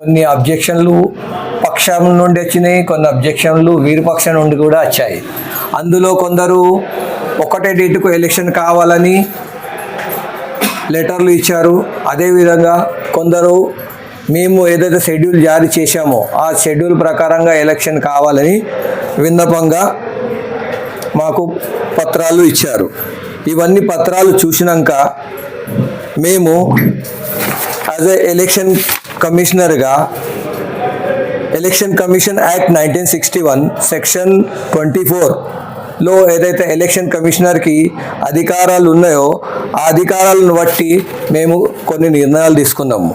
కొన్ని అబ్జెక్షన్లు పక్షం నుండి వచ్చినాయి కొన్ని అబ్జెక్షన్లు వీరి పక్షం నుండి కూడా వచ్చాయి. అందులో కొందరు ఒకటే డేటుకు ఎలక్షన్ కావాలని లెటర్లు ఇచ్చారు. అదేవిధంగా కొందరు మేము ఏదైతే షెడ్యూల్ జారీ చేశామో ఆ షెడ్యూల్ ప్రకారంగా ఎలక్షన్ కావాలని విన్నపంగా మాకు పత్రాలు ఇచ్చారు. ఇవన్నీ పత్రాలు చూసినాక మేము యాజ్ ఎ ఎలక్షన్ కమిషనర్గా election commission act nineteen sixty one section twenty ఫోర్లో ఏదైతే ఎలక్షన్ కమిషనర్కి అధికారాలు ఉన్నాయో ఆ అధికారాలను బట్టి మేము కొన్ని నిర్ణయాలు తీసుకున్నాము.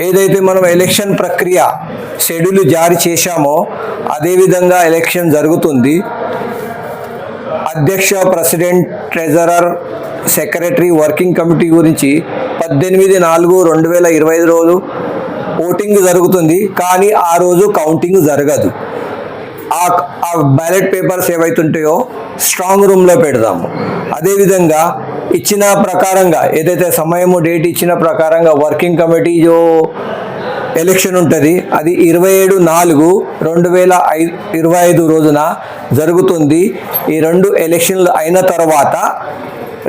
ఏదైతే మనం ఎలక్షన్ ప్రక్రియ షెడ్యూల్ జారీ చేశామో అదేవిధంగా ఎలక్షన్ జరుగుతుంది. అధ్యక్ష president treasurer secretary working committee గురించి పద్దెనిమిది నాలుగు రెండు వేల ఇరవై ఐదు రోజు ఓటింగ్ జరుగుతుంది కానీ ఆ రోజు కౌంటింగ్ జరగదు. ఆ ఆ బ్యాలెట్ పేపర్స్ ఏవైతుంటాయో స్ట్రాంగ్ రూమ్లో పెడదాము. అదేవిధంగా ఇచ్చిన ప్రకారంగా ఏదైతే సమయము డేట్ ఇచ్చిన ప్రకారంగా వర్కింగ్ కమిటీ జో ఎలక్షన్ ఉంటుంది అది ఇరవై ఏడు నాలుగు రెండు వేల ఐదు ఇరవై ఐదు రోజున జరుగుతుంది. ఈ రెండు ఎలక్షన్లు అయిన తర్వాత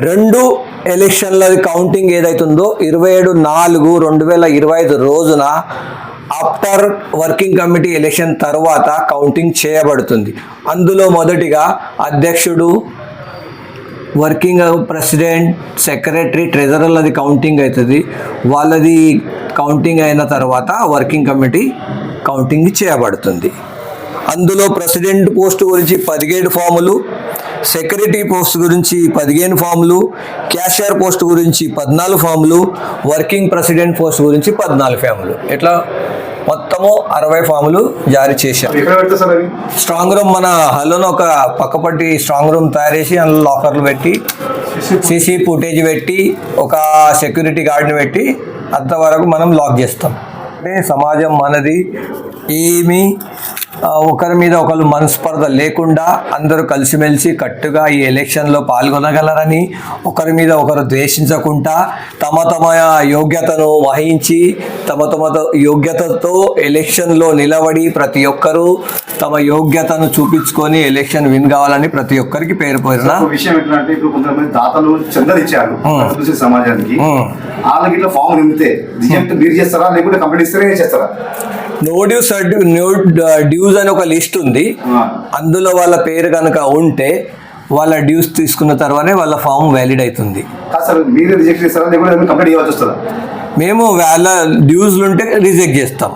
రెండు ఎలక్షన్ల కౌంటింగ్ ఏదైతుందో ఇరవై ఏడు నాలుగు రెండు వేల ఇరవై ఐదు రోజున ఆఫ్టర్ వర్కింగ్ కమిటీ ఎలక్షన్ తర్వాత కౌంటింగ్ చేయబడుతుంది. అందులో మొదటిగా అధ్యక్షుడు వర్కింగ్ ప్రెసిడెంట్ సెక్రటరీ ట్రెజరర్లది కౌంటింగ్ అవుతుంది వాళ్ళది కౌంటింగ్ అయిన తర్వాత వర్కింగ్ కమిటీ కౌంటింగ్ చేయబడుతుంది. అందులో ప్రెసిడెంట్ పోస్ట్ గురించి పదిహేడు ఫాములు సెక్రటరీ పోస్ట్ గురించి పదిహేను ఫాములు క్యాషియర్ పోస్ట్ గురించి పద్నాలుగు ఫాములు వర్కింగ్ ప్రెసిడెంట్ పోస్ట్ గురించి పద్నాలుగు ఫాములు. ఇట్లా మొత్తము అరవై ఫాములు జారీ చేశాం ఎక్కడ పెడతా సార్ అవి? స్ట్రాంగ్ రూమ్ మన హలోని ఒక పక్కపట్టి స్ట్రాంగ్ రూమ్ తయారు చేసి అందులో లాకర్లు పెట్టి సీసీ ఫుటేజ్ పెట్టి ఒక సెక్యూరిటీ గార్డ్ని పెట్టి అంతవరకు మనం లాక్ చేస్తాం. అంటే సమాజం మనది ఏమీ ఒకరి మీద ఒకరు మనస్పర్ధ లేకుండా అందరూ కలిసిమెలిసి కట్టుగా ఈ ఎలక్షన్లో పాల్గొనగలరని ఒకరి మీద ఒకరు ద్వేషించకుండా తమ తమ యోగ్యతను వహించి తమ తమ యోగ్యతతో ఎలక్షన్లో నిలబడి ప్రతి ఒక్కరూ తమ యోగ్యతను చూపించుకొని ఎలక్షన్ విన్ కావాలని ప్రతి ఒక్కరికి పేరు ఒక విషయం అంటే ఇప్పుడు కొంతమంది దాతలు చందలు ఇచ్చారు సమాజానికి. వాళ్ళకి ఇట్లా ఫామ్ నింపితే రిజెక్ట్ మీరు చేస్తారా లేకుంటే కంప్లీట్ ఇస్తారే చేస్తారా? నో డ్యూస్ నో డ్యూస్ అని ఒక లిస్ట్ ఉంది. అందులో వాళ్ళ పేరు కనుక ఉంటే వాళ్ళ డ్యూస్ తీసుకున్న తర్వాతనే వాళ్ళ ఫామ్ వ్యాలిడ్ అవుతుంది. మేము వాళ్ళ డ్యూస్లు ఉంటే రిజెక్ట్ చేస్తాం.